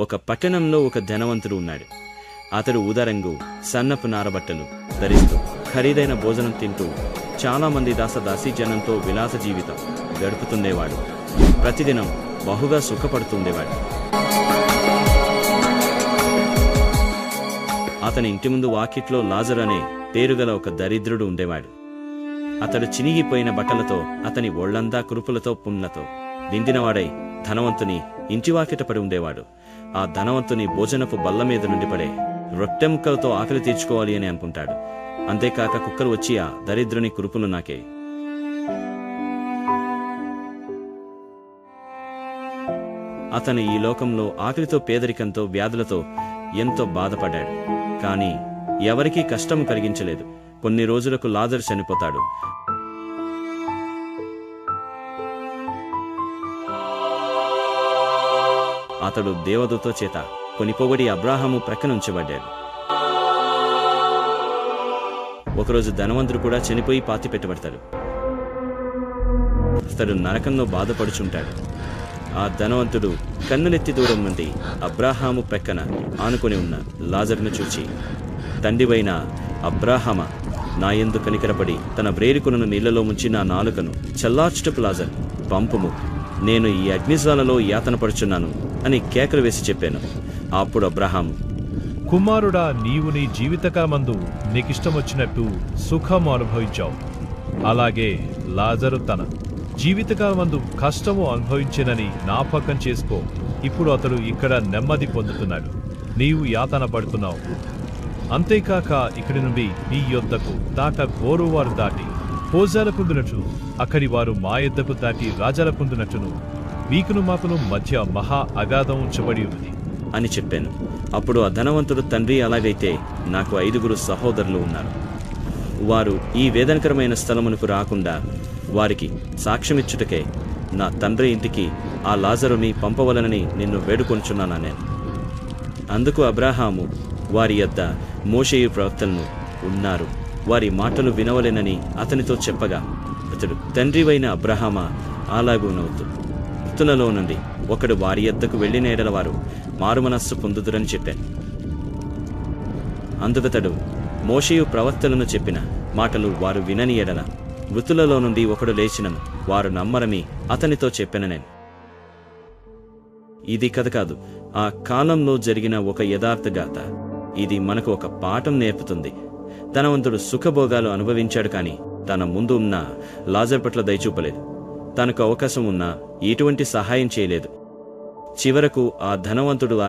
ఒక పట్టణంలో ఒక ధనవంతుడు ఉన్నాడు. అతడు ఉదరంగు సన్నపు నారబట్టలు ధరిస్తూ ఖరీదైన భోజనం తింటూ చాలా మంది దాసదాసీ జనంతో విలాస జీవితం గడుపుతుండేవాడు. ప్రతిదినం బహుగా సుఖపడుతుండేవాడు. అతని ఇంటి ముందు వాకిట్లో లాజర్ అనే పేరుగల ఒక దరిద్రుడు ఉండేవాడు. అతడు చినిగిపోయిన బట్టలతో అతని ఒళ్ళంతా కురుపులతో పున్నతో దిండినవాడై ధనవంతుని ఇంటివాకిట పడి ఉండేవాడు. ఆ ధనవంతుని భోజనపు బల్ల మీద నుండి పడే రొట్టె ముక్కలతో ఆకలి తీర్చుకోవాలి అని అనుకుంటాడు. అంతేకాక కుక్కలు వచ్చి ఆ దరిద్రుని కురుపులు నాకే. అతను ఈ లోకంలో ఆకలితో పేదరికంతో వ్యాధులతో ఎంతో బాధపడ్డాడు. కానీ ఎవరికీ కష్టం కలిగించలేదు. కొన్ని రోజులకు లాజర్ చనిపోతాడు. అతడు దేవదూతో చేత కొనిపోబడి అబ్రాహాము ప్రక్కనుంచబడ్డాడు. ఒకరోజు ధనవంతుడు కూడా చనిపోయి పాతి పెట్టబడతాడు. అతడు నరకంలో బాధపడుచుంటాడు. ఆ ధనవంతుడు కన్నులెత్తి దూరం నుండి అబ్రాహాము ప్రక్కన ఆనుకొని ఉన్న లాజర్ను చూచి తండ్రివైన అబ్రాహామ నా ఎందు కనికరపడి తన బ్రేరుకులను నీళ్ళలో ముంచి నా నాలుకను చల్లార్చుటపు లాజర్ పంపుము. నేను ఈ అగ్నిజ్వాలలో యాతన పడుచున్నాను అని కేకలు వేసి చెప్పాను. అప్పుడు అబ్రహాం కుమారుడా నీవు నీ జీవితకాలమందు నీకిష్టమొచ్చినట్టు సుఖము అనుభవించావు. అలాగే లాజరు తన జీవితకాలమందు కష్టము అనుభవించినని జ్ఞాపకం చేసుకో. ఇప్పుడు అతడు ఇక్కడ నెమ్మది పొందుతున్నాడు. నీవు యాతన పడుతున్నావు అంతేకాక ఇక్కడి నుండి నీ యొద్దకు దాట గోరువారు దాటి పోజాల పొందినట్లు అక్కడి వారు మా ఎద్దకు దాటి రాజాల పొందినట్టును మీకును మాకును మధ్య మహా అగాధం ఉంచబడి ఉన్నది. అని చెప్పాను. అప్పుడు ఆ ధనవంతుడు తండ్రి అలాగైతే నాకు ఐదుగురు సహోదరులు ఉన్నారు. వారు ఈ వేదనకరమైన స్థలమునకు రాకుండా వారికి సాక్ష్యమిచ్చుటకే నా తండ్రి ఇంటికి ఆ లాజరుని పంపవలనని నిన్ను వేడుకొంచున్నానా నేను అందుకు అబ్రాహాము వారి యొద్ద మోషేయు ప్రవక్తలను ఉన్నారు. వారి మాటలు వినవలేనని అతనితో చెప్పగా అతడు తండ్రివైన అబ్రహామా అలాగూ నవ్వుతూ మృతులలో నుండి ఒకడు వారి ఎద్దకు వెళ్ళిన ఎడల వారు మారుమనస్సు పొందుదురని చెప్పాను. అందుకతడు మోషయు ప్రవక్తలను చెప్పిన మాటలు వారు వినని ఎడల మృతులలో నుండి ఒకడు లేచినను వారు నమ్మరని అతనితో చెప్పాను నేను. ఇది కథ కాదు. ఆ కాలంలో జరిగిన ఒక యథార్థ గాథ. ఇది మనకు ఒక పాఠం నేర్పుతుంది. ధనవంతుడు సుఖభోగాలు అనుభవించాడు కానీ తన ముందు ఉన్న లాజర్ పట్ల దయచూపలేదు తనకు అవకాశం ఉన్నా ఎటువంటి సహాయం చేయలేదు. చివరకు ఆ ధనవంతుడు